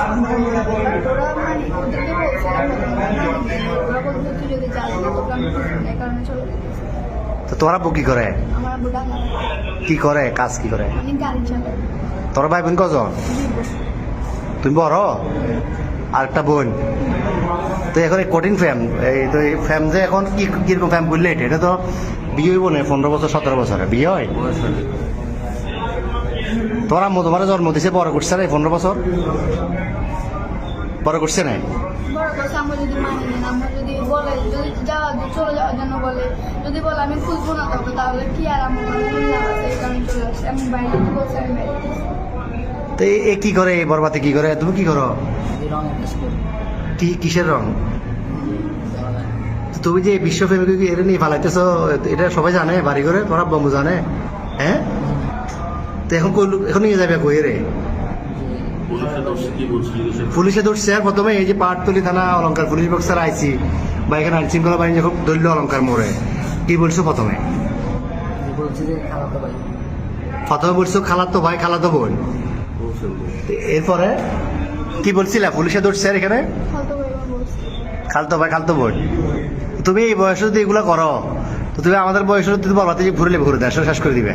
আমরা ওরা ওদেরকে বলছিলাম ওরা বলতো তুই যদি যাবি না তোকে আমি এই কারণে চলে গেছি তো তোমার আব্বু কি করে? আমার কি করে? কাজ কি করে? আমি তোর ভাই বোন কজন? তুমি বড়? আর একটা বোন? তো এখন এই কঠিন ফ্যাম এই তো এই ফ্যাম যে এখন কি কীরকম ফ্যাম বললে এটা? তো বিয়ে হইব না, পনেরো বছর, সতেরো বছরে বিয়ে হয়। তোমার আম্মু তোমার জন্ম দিছে বড় করছে না পনেরো বছর। বড় করছে না যদি মানি বলে আমি না তবে তাহলে কি আর আমার লাভ আছে এই কারণে চলে আসছে আমি বাইরে বলছি আমি বাইরে তো এ- এ কি করে এই বরবাতে কি করে? তুমি কি করো? কি কিসের রং? তুমি যে বিশ্ব প্রেমিক এটা নিয়ে ফালাইতেছ এটা সবাই জানে বাড়ি করে তোমার বম্বু জানে হ্যাঁ? তো এখন এখন নিয়ে যাবে কই রে। পুলিশে ধরছে, আর প্রথমে এই যে পাটতলি থানা অলঙ্কার পুলিশ বক্সার আইছি। বা এখানে আইন শৃঙ্খলা বাহিনী যখন দলীয় অলঙ্কার মোড়ে। কি বলছো প্রথমে? প্রথমে বলছো খালাতো ভাই, খালাতো বোন। এরপরে কি বলছিলা? পুলিশে ধরছে আর এখানে? খালতো ভাই, খালতো বোন। তুমি এই বয়সে যদি এগুলো করো, তো তুমি আমাদের বয়সে যদি বলবা যে ঘুরলে, ঘুরে দেয় শেষ করে দিবে।